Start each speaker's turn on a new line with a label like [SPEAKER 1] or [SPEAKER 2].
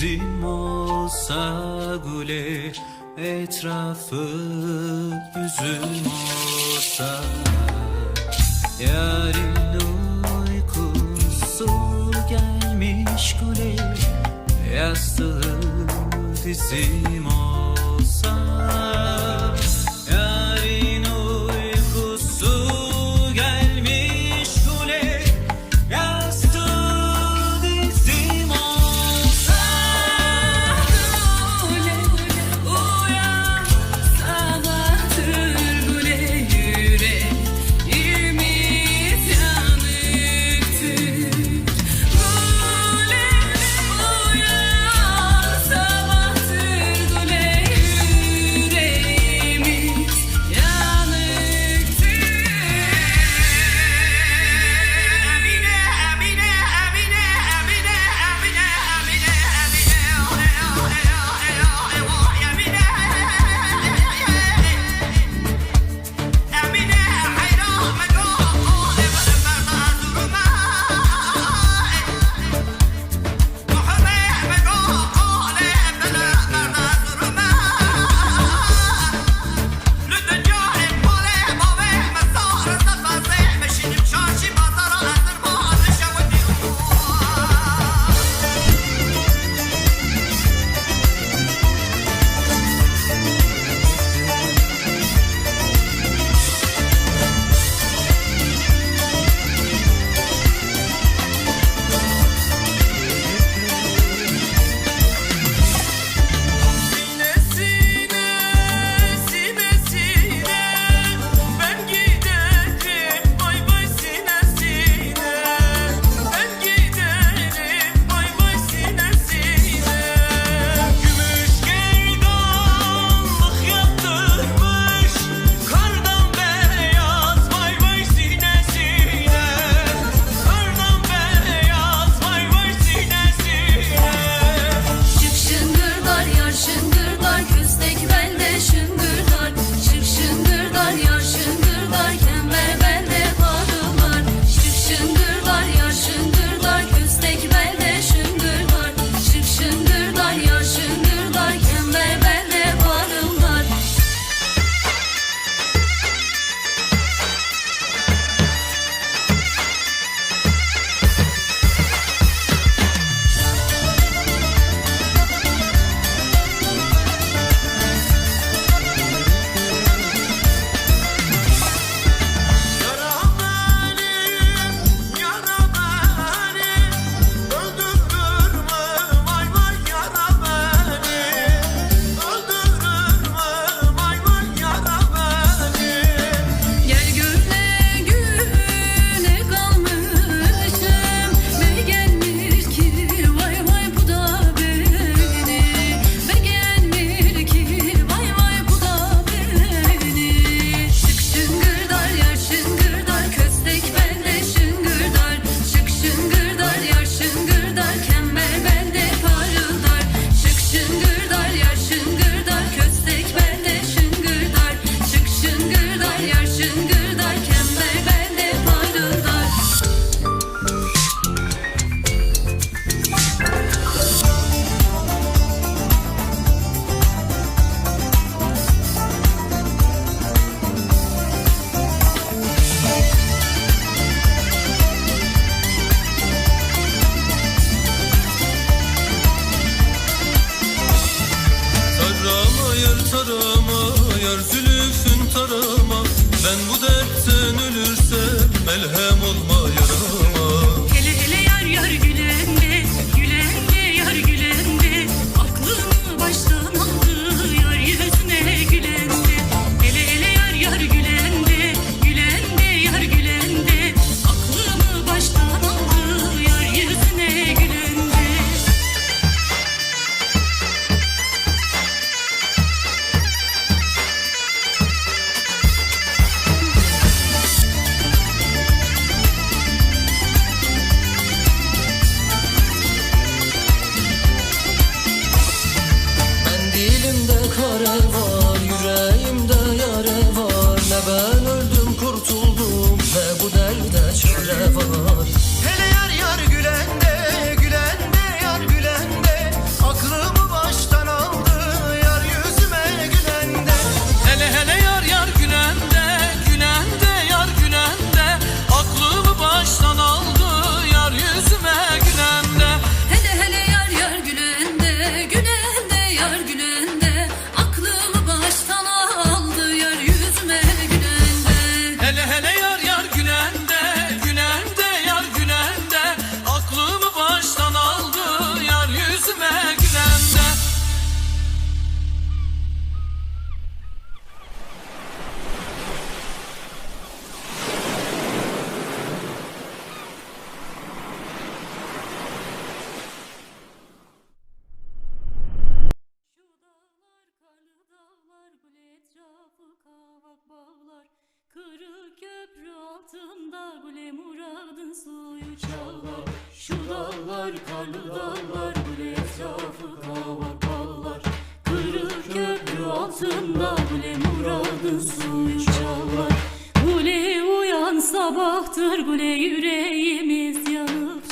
[SPEAKER 1] Bizim olsa güle etrafı üzüm olsa Yarın uykusu gelmiş güle yastığı bizim olsa
[SPEAKER 2] You. Sabahtır güle yüreğimiz yanıp